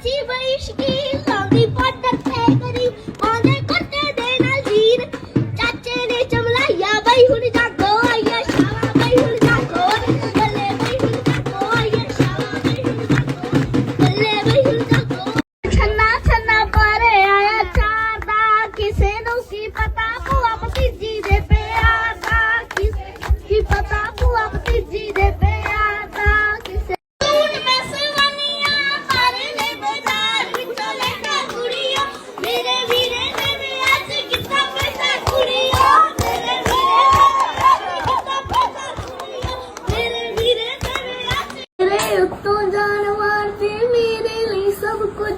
মাছি বৈশকি লঙ্গি পদ্মার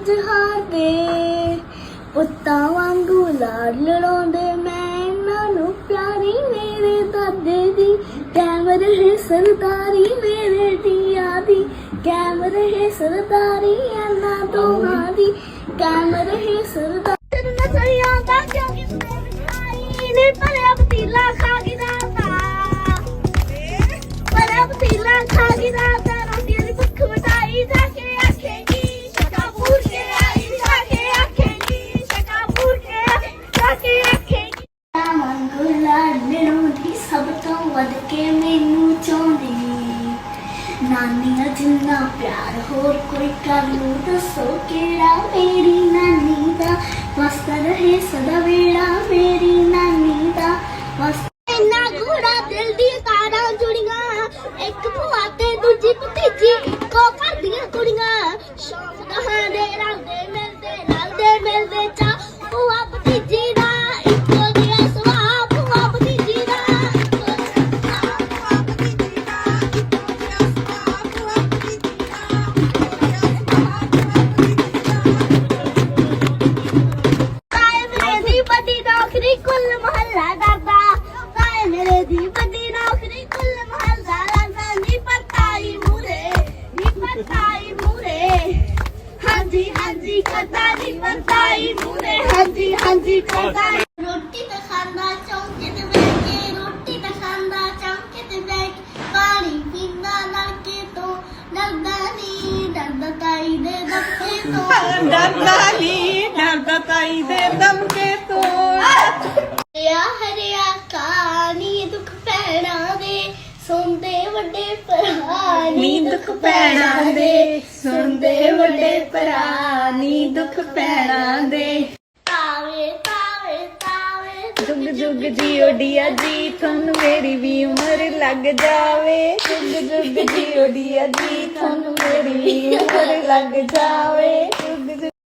ਸਭ ਹਾਰਦੇ। ਪੁੱਤਾਂ ਵਾਂਗੂ ਲਾਡ ਲੜਾਉਂਦੇ ਮੈਂ ਇਹਨਾਂ ਨੂੰ ਪਿਆਰੀ ਮੇਰੇ ਦਾਦੇ ਦੀ। ਕੈਮਰ ਹੈ ਸਰਦਾਰੀ ਮੇਰੇ ਦੀਆਂ ਦੀ। ਕੈਮਰ ਹੈ ਸਰਦਾਰੀ ਇਹਨਾਂ ਦੋਹਾਂ ਦੀ। ਕੈਮਰ ਹੈ ਸਰਦਾਰੀ ਨਾਨੀ ਜਿੰਨਾ ਪਿਆਰ, ਹੋਰ ਕੋਈ ਕਰ ਲੂ? ਦੱਸੋ ਕਿਹੜਾ ਮੇਰੀ ਨਾਨੀ ਦਾ? ਮਸਤ ਰਹੇ ਸਦਾ ਵੇੜਾ ਮੇਰੀ ਨਾਨੀ ਦਾ। ਮਸਤ ਇੰਨਾ ਘੋੜਾ ਦਿਲ ਦੀ ਤਾਰਾਂ ਜੁੜੀਆਂ, ਇੱਕ ਭੂਆ ਤੇ ਦੂਜੀ ਭਤੀਜੀ ਇੱਕੋ ਘਰ ਦੀਆਂ ਕੁੜੀਆਂ। नौकरी कुल मोहल्ला मेरे नौकरी कुल मोहल्ला नी पताई मुरे नी पताई मुरे। जी जी नी पताई मुरे। जी जी रोटी तो बैठे रोटी बैठ पानी पीना लड़के तो डरदा नी डरदा ताई दे दम के तो ताई दे दम के तो। ਸੁਣਦੇ ਵੱਡੇ ਭਰਾ ਨੀ ਦੁੱਖ ਪੈਣਾ ਦੇ। ਸੁਣਦੇ ਵੱਡੇ ਭਰਾ ਨੀ ਦੁੱਖ ਪੈਣਾ ਦੇ। ਤਾਵੇ ਤਾਵੇ ਤਾਵੇ ਜੁਗ ਜੁਗ ਜੀਓ ਡੀਆ ਜੀ ਤੁਹਾਨੂੰ ਮੇਰੀ ਵੀ ਉਮਰ ਲੱਗ ਜਾਵੇ। ਜੁਗ ਜੁਗ ਜੀਓ ਡੀਆ ਜੀ ਤੁਹਾਨੂੰ ਮੇਰੀ ਵੀ ਉਮਰ ਲੱਗ ਜਾਵੇ।